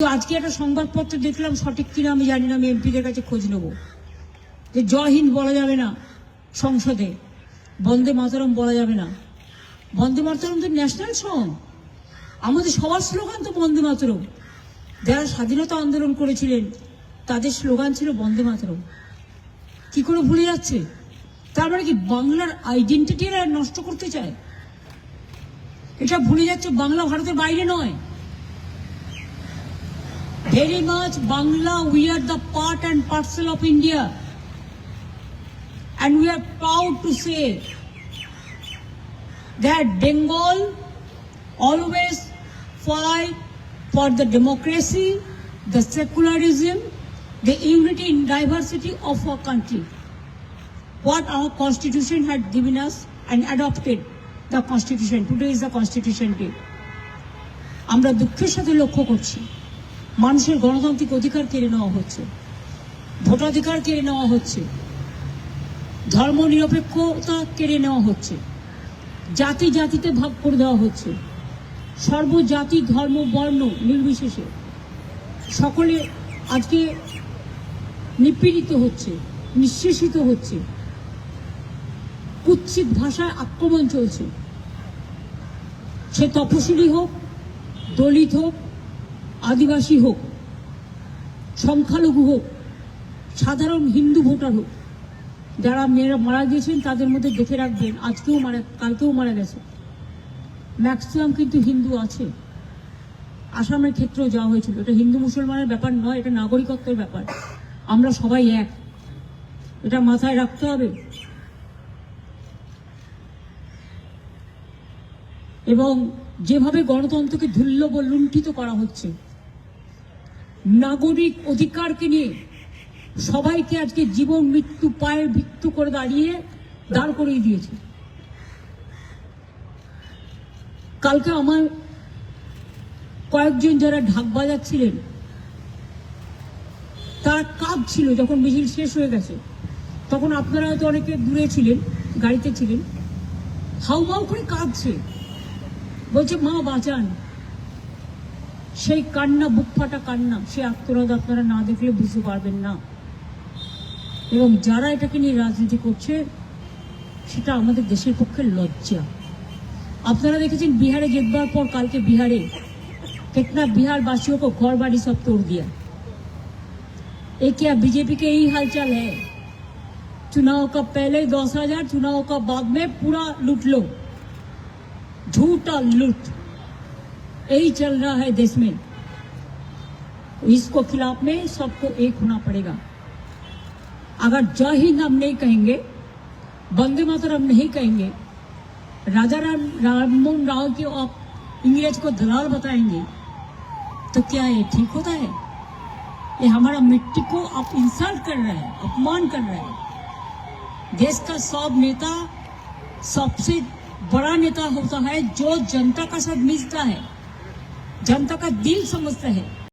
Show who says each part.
Speaker 1: আজকে একটা সংবাদপত্র দেখলাম, সঠিক কিনা আমি জানি না, আমি এমপিদের কাছে খোঁজ নেব। যে জয় হিন্দ বলা যাবে না সংসদে, বন্দে মাতরম বলা যাবে না। বন্দে মাতরম তো ন্যাশনাল সং আমাদের সবার স্লোগান তো বন্দে মাতরম। যারা স্বাধীনতা আন্দোলন করেছিলেন, তাদের স্লোগান ছিল বন্দে মাতরম। কি করে ভুলে যাচ্ছে? তার মানে কি বাংলার আইডেন্টিটি নষ্ট করতে চায়? এটা ভুলে যাচ্ছে বাংলা ভারতের বাইরে নয়। Very much Bangla, we are the part and parcel of India. And we are proud to say that Bengal always fight for the democracy, the secularism, the unity in diversity of our country. What our constitution had given us and adopted the constitution. Today is the constitution day. আমরা দুঃখের সাথে লক্ষ্য করছি মানুষের গণতান্ত্রিক অধিকার কেড়ে নেওয়া হচ্ছে। ভোটাধিকার কেড়ে নেওয়া হচ্ছে। ধর্ম নিরপেক্ষতা কেড়ে নেওয়া হচ্ছে। জাতি জাতিতে ভাগ করে দেওয়া হচ্ছে। সর্বজাতি, ধর্ম, বর্ণ নির্বিশেষে সকলে আজকে নিপীড়িত হচ্ছে, নিঃশেষিত হচ্ছে। কুৎসিত ভাষায় আক্রমণ চলছে। সে তপশিলি হোক, দলিত হোক আদিবাসী হোক, সংখ্যালঘু হোক, সাধারণ হিন্দু ভোটার হোক, যারা মেয়েরা মারা গিয়েছেন তাদের মধ্যে দেখে রাখবেন, আজকেও মারা, কালকেও মারা গেছে। ম্যাক্সিমাম কিন্তু হিন্দু আছে। আসামের ক্ষেত্রেও যাওয়া হয়েছিল। এটা হিন্দু মুসলমানের ব্যাপার নয়, এটা নাগরিকত্বের ব্যাপার। আমরা সবাই এক। এটা মাথায় রাখতে হবে। এবং যেভাবে গণতন্ত্রকে ধুল্য বা লুণ্ঠিত করা হচ্ছে নাগরিক অধিকারকে নিয়ে সবাইকে আজকে জীবন মৃত্যু পায়ে মৃত্যু করে দাঁড়িয়ে দাঁড় করিয়ে দিয়েছে। কালকে আমার কয়েকজন যারা ঢাক বাজাচ্ছিলেন, তারা কাঁদছিল যখন মিছিল শেষ হয়ে গেছে। তখন আপনারা হয়তো অনেকে দূরে ছিলেন, গাড়িতে ছিলেন। হাউমাউ করে কাঁদছে। বলছে, মা, বাঁচান। সেই কান্না বুক ফাটা কান্না সে আত্মরাধ আপনারা না দেখলে বুঝতে পারবেন না এবং যারা এটাকে নিয়ে রাজনীতি করছে সেটা আমাদের দেশের পক্ষে লজ্জা আপনারা দেখেছেন বিহারে জিতবার পর কালকে বিহারে कितना बिहार वासियों को घर बाड़ी सब तोड़ दिया ये क्या बीजेपी के यही हालचाल है चुनाव का पहले दस हजार चुनाव का बाद में पूरा लूट लो झूठा लूट यही चल रहा है देश में। इसको खिलाफ में सबको एक होना पड़ेगा। अगर जय हिंद हम नहीं कहेंगे, वंदे मातरम नहीं कहेंगे, राजा राम राममोहन राव की आप इंग्रेज को दलाल बताएँगे तो क्या ये ठीक होता है? ये हमारा मिट्टी को आप इंसल्ट कर रहे हैं, अपमान कर रहे हैं। देश का सब नेता, सबसे बड़ा नेता होता है जो जनता का साथ मिलता है। जनता का दिल समझता है।